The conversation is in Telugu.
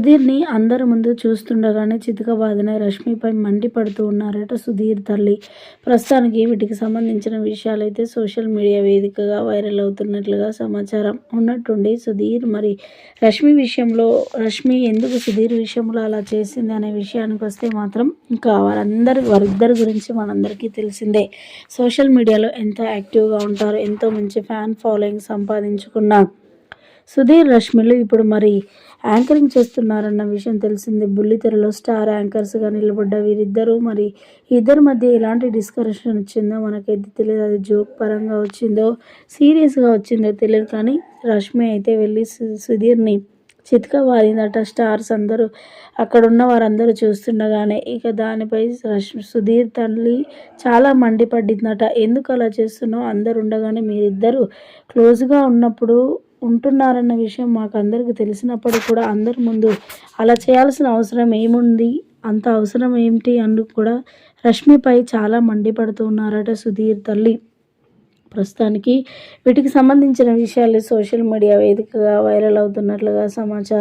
సుధీర్ని అందరి ముందు చూస్తుండగానే చితకబాదిన రష్మిపై మండిపడుతూ ఉన్నారట సుధీర్ తల్లి. ప్రస్తుతానికి వీటికి సంబంధించిన విషయాలైతే సోషల్ మీడియా వేదికగా వైరల్ అవుతున్నట్లుగా సమాచారం ఉన్నట్టుండి సుధీర్ మరి రష్మి విషయంలో రష్మి ఎందుకు సుధీర్ విషయంలో అలా చేసింది అనే విషయానికి వస్తే మాత్రం ఇంకా వారందరి వారిద్దరి గురించి మనందరికీ తెలిసిందే. సోషల్ మీడియాలో ఎంత యాక్టివ్గా ఉంటారు ఎంతో మంచి ఫ్యాన్ ఫాలోయింగ్ సంపాదించుకున్న సుధీర్ రష్మిలు ఇప్పుడు మరి యాంకరింగ్ చేస్తున్నారన్న విషయం తెలిసింది. బుల్లితెరలో స్టార్ యాంకర్స్గా నిలబడ్డ వీరిద్దరూ మరి ఇద్దరి మధ్య ఎలాంటి డిస్కషన్ వచ్చిందో మనకైతే తెలియదు. అది జోక్ పరంగా వచ్చిందో సీరియస్గా వచ్చిందో తెలియదు. కానీ రష్మి అయితే వెళ్ళి సు- సుధీర్ని చితక వారిందట. స్టార్స్ అందరూ అక్కడ ఉన్న వారందరూ చూస్తుండగానే ఇక దానిపై రష్మి సుధీర్ తల్లి చాలా మండిపడ్డిందట. ఎందుకు అలా చేస్తున్నావు? అందరు ఉండగానే మీరిద్దరూ క్లోజ్గా ఉన్నప్పుడు ఉంటున్నారన్న విషయం మాకు అందరికీ తెలిసినప్పటికీ కూడా అందరి ముందు అలా చేయాల్సిన అవసరం ఏముంది? అంత అవసరం ఏమిటి? అని కూడా రష్మిపై చాలా మండిపడుతూ ఉన్నారట సుధీర్ తల్లి. ప్రస్తుతానికి వీటికి సంబంధించిన విషయాలు సోషల్ మీడియా వేదికగా వైరల్ అవుతున్నట్లుగా సమాచారం.